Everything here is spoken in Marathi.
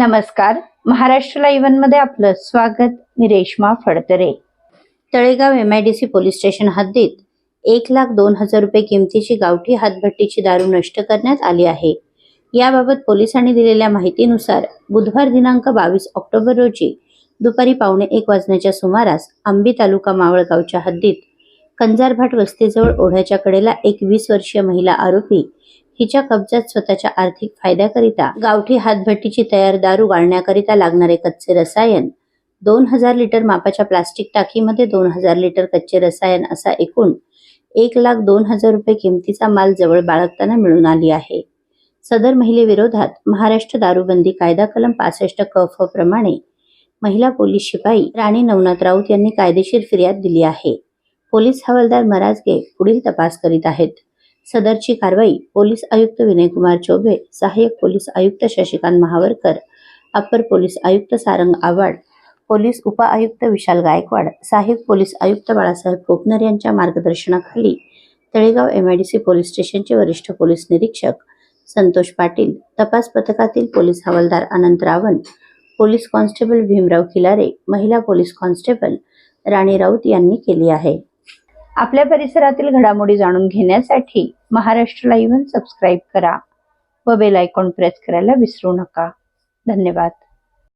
नमस्कार. महाराष्ट्र इव्हनमध्ये आपलं स्वागत. मी Reshma Phadtare. Talegaon M I D C police station हद्दीत एक लाख दोन हजार रुपये किमतीची गावठी हातभट्टीची दारू नष्ट करण्यात आली आहे. याबाबत पोलिसांनी दिलेल्या माहितीनुसार बुधवार दिनांक बावीस ऑक्टोबर रोजी दुपारी पावणे एक वाजण्याच्या सुमारास आंबी तालुका मावळगावच्या हद्दीत कंजारभाट वस्तीजवळ ओढ्याच्या कडेला एक वीस वर्षीय महिला आरोपी हिच्या कब्जात स्वतःच्या आर्थिक फायद्याकरिता गावठी हातभट्टीची तयार दारू गाळण्याकरिता लागणारे कच्चे रसायन दोन हजार लिटर मापाच्या प्लास्टिक टाकीमध्ये दोन हजार लिटर कच्चे रसायन असा एकूण एक लाख दोन हजार रुपये किमतीचा माल जवळ बाळगताना मिळून आली आहे. सदर महिलेविरोधात महाराष्ट्र दारूबंदी कायदा कलम पासष्ट क प्रमाणे महिला पोलीस शिपाई राणी नवनाथ राऊत यांनी कायदेशीर फिर्याद दिली आहे. पोलीस हवालदार मराजगे पुढील तपास करीत आहेत. सदरची कारवाई पोलीस आयुक्त विनयकुमार चौबे सहाय्यक पोलीस आयुक्त शशिकांत महावरकर अप्पर पोलीस आयुक्त सारंग आव्हाड पोलीस उपआयुक्त विशाल गायकवाड सहाय्यक पोलीस आयुक्त बाळासाहेब कोपनर यांच्या मार्गदर्शनाखाली तळेगाव एमआयडीसी पोलीस स्टेशनचे वरिष्ठ पोलीस निरीक्षक संतोष पाटील तपास पथकातील पोलीस हवालदार अनंत रावण पोलीस कॉन्स्टेबल भीमराव खिलारे महिला पोलीस कॉन्स्टेबल राणी राऊत यांनी केली आहे. आपल्या परिसरातील घडामोडी जाणून घेण्यासाठी महाराष्ट्र लाईव्ह सबस्क्राईब करा व बेल आयकॉन प्रेस करायला विसरू नका. धन्यवाद.